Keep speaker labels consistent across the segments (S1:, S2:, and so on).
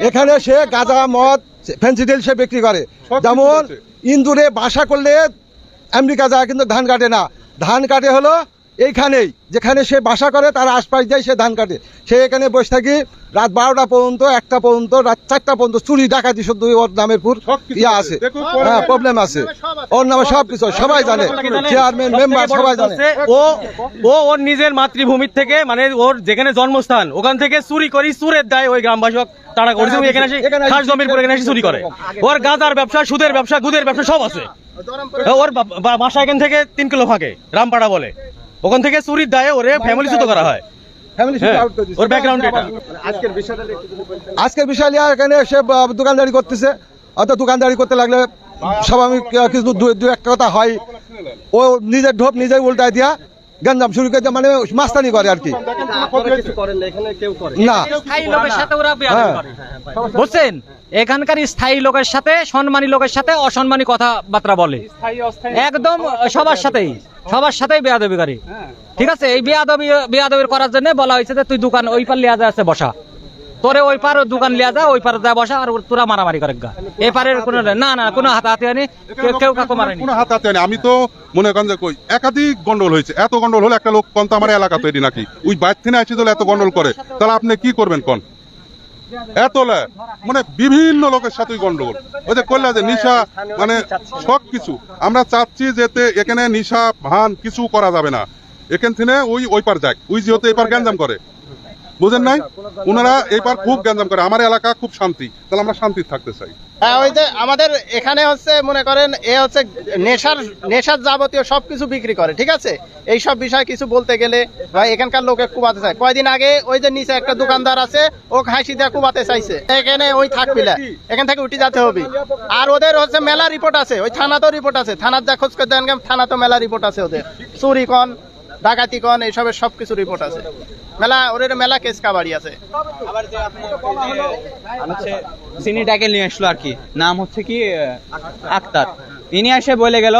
S1: এখানে সে গাঁজা মদ ফেন্সিডিল সে বিক্রি করে যেমন। ইন্দুরে বাসা করলে আমেরিকা যায় কিন্তু ধান কাটে না ধান কাটে হলো এইখানেই যেখানে সে বাসা করে তার আশপাশ যায় সে ধান কাটে। সে এখানে বসে থাকি রাত বারোটা পর্যন্ত একটা পর্যন্ত রাত চারটা পর্যন্ত চুরি ডাকাতি শুধু ওর নামের পুর ইয়া
S2: আছে।
S1: হ্যাঁ প্রবলেম আছে। ওর নামে সব কিছু সবাই জানে। চেয়ারম্যান মেম্বার সবাই জানে।
S3: ও ও ওর নিজের মাতৃভূমির থেকে মানে ওর যেখানে জন্মস্থান ওখান থেকে চুরি করি চুরের দায় ওই গ্রামবাসক তারা করেছে এখানে এসে খাস জমির পর এখানে চুরি করে। ওর গাঁদার ব্যবসা সুদের ব্যবসা গুদের ব্যবসা সব আছে। ওর বা- বা- বাসা এখান থেকে তিন কিলো ফাঁকে রামপাড়া বলে। ওখান থেকে চুরির দায়ে ওরে ফ্যামিলি সুতো করা হয়।
S1: ফ্যামিলি
S3: হ্যাঁ, ওর ব্যাকগ্রাউন্ড এটা।
S1: আজকের বিষয় নিয়ে এখানে সে দোকানদারি করতেছে। অত দোকানদারি করতে লাগলে স্বাভাবিক কিছু দু- দু একটা কথা হয়। ও নিজের ঢোপ নিজেই উল্টায় দিয়া গঞ্জাম শুরু করে মানে মাস্তানি করে আর কি। না।
S4: স্থায়ী লোকের সাথে ওরা বেয়াদবি
S1: হ্যাঁ।
S4: করে। বুঝছেন? এখানকার স্থায়ী লোকের সাথে সম্মানী লোকের সাথে অসম্মানী কথাবার্তা বলে। একদম সবার সাথেই। সবার সাথেই বেয়াদবি করে ঠিক আছে? এই বেয়াদবি বেয়াদবির করার জন্য বলা হয়েছে যে তুই দোকান ওই পাল্লি আজ আছে বসা। তোরে ওই পার দোকান লিয়া যা ওই পার যা বসা আর তোরা মারামারি করে গা। এই পারের কোনো না না কোনো হাতাহাতি হয়নি কেউ কেউ কাকু মারেনি।
S2: কোনো হাত হাতে নেই আমি তো মনে করেন যে কই একাধিক গন্ডল হয়েছে। এত গন্ডল হলে একটা লোক কোন তো আমার এলাকা তৈরি নাকি? ওই বাইর থেকে আসি তাহলে এত গন্ডল করে। তাহলে আপনি কি করবেন কোন? এতলে মানে বিভিন্ন লোকের সাথে গন্ডগোল। ওই যে করলে যে নিশা মানে সব কিছু। আমরা চাচ্ছি যেতে এখানে নিশা ভান কিছু করা যাবে না। এখান থেকে ওই ওই পার যাক। ওই যেহেতু এই পার গ্যাঞ্জাম করে। বুঝেন নাই? ওনারা এই পার খুব গ্যাঞ্জাম করে আমার এলাকা খুব শান্তি তাহলে আমরা শান্তি থাকতে চাই।
S5: হ্যাঁ ওই যে আমাদের এখানে হচ্ছে মনে করেন এ হচ্ছে নেশার নেশার যাবতীয় সবকিছু বিক্রি করে ঠিক আছে? এই সব বিষয় কিছু বলতে গেলে ভাই এখানকার লোকে কুবাতে চায়। কয়দিন আগে ওই যে নিচে একটা দোকানদার আছে ও হাসি দিয়ে কুবাতে চাইছে। এখানে ওই থাকবি না এখান থেকে উঠে যেতে হবে। আর ওদের হচ্ছে মেলা রিপোর্ট আছে ওই থানাতেও রিপোর্ট আছে থানার যা খোঁজ করে দেন থানা তো মেলা রিপোর্ট আছে ওদের। চুরি কন ডাকাতি কন এইসবের সবকিছু রিপোর্ট আছে। মেলা ওদের মেলা কেস কাবাড়ি আছে।
S6: নিয়ে আসলো আর কি। নাম হচ্ছে কি আক্তার। ইনি এসে বলে গেল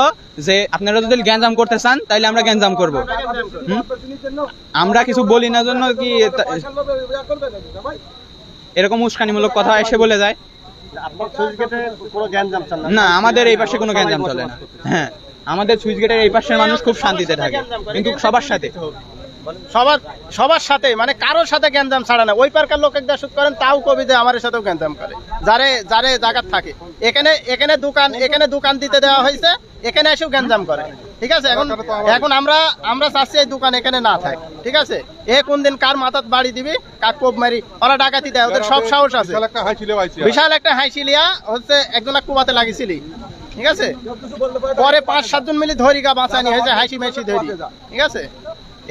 S6: যে আপনারা যদি গ্যাঞ্জাম করতে চান তাহলে আমরা গ্যাঞ্জাম করব। আমরা কিছু বলি না জন্য কি এরকম উস্কানিমূলক কথা এসে বলে যায়। না আমাদের এই পাশে কোনো গ্যাঞ্জাম চলে না। হ্যাঁ। আমাদের সুইচ গেটের এই পাশের মানুষ খুব শান্তিতে থাকে কিন্তু সবার সাথে।
S5: সবার সবার সাথে মানে কারোর সাথে গ্যাঞ্জাম ছাড়া না। ওই পার্কার লোক একটা শুট করেন তাও কবি যে আমার সাথেও গ্যাঞ্জাম করে। যারে যারে জায়গার থাকে। এখানে এখানে দোকান এখানে দোকান দিতে দেওয়া হয়েছে এখানে এসেও গ্যাঞ্জাম করে। ঠিক আছে? এখন এখন আমরা আমরা চাচ্ছি এই দোকান এখানে না থাকে। ঠিক আছে? এ কোন দিন কার মাথাত বাড়ি দিবি কার কোপ মারি ওরা ডাকাতি দেয় ওদের সব সাহস আছে।
S2: একটা
S5: বিশাল একটা হাইসিলিয়া হচ্ছে একজন কুবাতে লাগিয়েছিলি ঠিক আছে? পরে পাঁচ, সাতজন মিলে ধরি গা বাঁচানি হয়েছে হাসি মেসি ধরি। ঠিক আছে?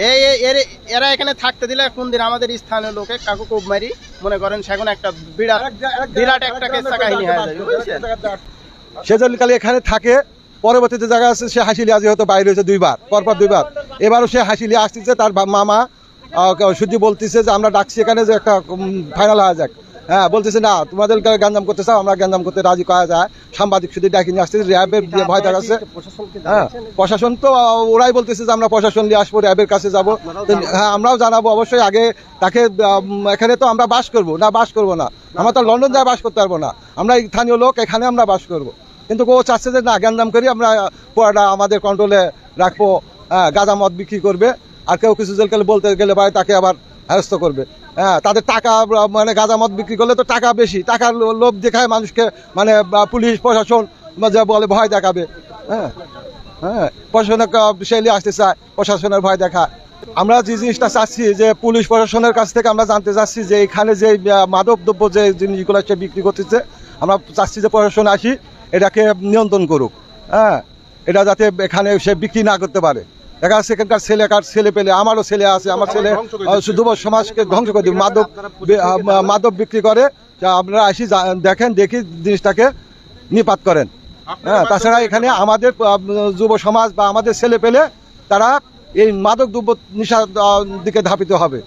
S5: এই এর- এখানে থাকতে দিলে কোন দিন আমাদের স্থানীয় লোকে কাকু কোপ মারি, মনে করেন সেখানে একটা বিরাট বিরাট একটা কেসা কাহিনী হয়ে যাবে
S1: সে কালে এখানে থাকে পরবর্তীতে জায়গা আছে, সে হাসিলি আজ হয়তো বাইরে হয়েছে দুইবার, পরপর দুইবার। এবারও সে হাসিলি আসতেছে তার মামা শুধু বলতেছে যে আমরা ডাকছি এখানে যে একটা ফাইনাল হয়ে যাক। হ্যাঁ বলতেছে না তোমাদের গ্যাঞ্জাম করতে চাও আমরা গ্যাঞ্জাম করতে রাজি করা যায়। সাংবাদিক শুধু ডাকি নিয়ে আসতেছে র্যাবের ভয় দেখাচ্ছে। হ্যাঁ প্রশাসন তো ওরাই বলতেছে যে আমরা প্রশাসন নিয়ে আসব র্যাবের কাছে যাব। হ্যাঁ আমরাও জানাব অবশ্যই আগে তাকে এখানে তো আমরা বাস করব। না বাস করব না। আমরা তো লন্ডন যায় বাস করতে পারব না। আমরা এই স্থানীয় লোক এখানে আমরা বাস করব। কিন্তু ও চাচ্ছে যে না গ্যাঞ্জাম করি আমরা পুরাটা আমাদের কন্ট্রোলে রাখব। হ্যাঁ গাঁজা মদ বিক্রি করবে আর কেউ কিছু জেল বলতে গেলে ভাই তাকে আবার হ্যারস্ত করবে। হ্যাঁ তাদের টাকা মানে গাঁজা মদ বিক্রি করলে তো টাকা বেশি। টাকার লোভ দেখায় মানুষকে মানে পুলিশ প্রশাসন যা বলে ভয় দেখাবে। হ্যাঁ হ্যাঁ প্রশাসনের শৈলী আসতে চায় প্রশাসনের ভয় দেখা আমরা যে জিনিসটা চাচ্ছি যে পুলিশ প্রশাসনের কাছ থেকে আমরা জানতে চাচ্ছি যে এখানে যে আহ, মাদক দ্রব্য যে জিনিসগুলো সে বিক্রি করতেছে আমরা চাচ্ছি যে প্রশাসন আসি এটাকে নিয়ন্ত্রণ করুক। হ্যাঁ এটা যাতে এখানে সে বিক্রি না করতে পারে। দেখা সেখানকার ছেলে ছেলেকার ছেলে পেলে আমারও ছেলে আছে আমার ছেলে যুব সমাজকে ধ্বংস করে দিবে মাদক মাদক বিক্রি করে আপনারা আসি দেখেন দেখি জিনিসটাকে নিপাত করেন। হ্যাঁ তাছাড়া এখানে আমাদের যুব সমাজ বা আমাদের ছেলে পেলে তারা এই মাদক দ্রব্য নিশা দিকে ধাপিত হবে।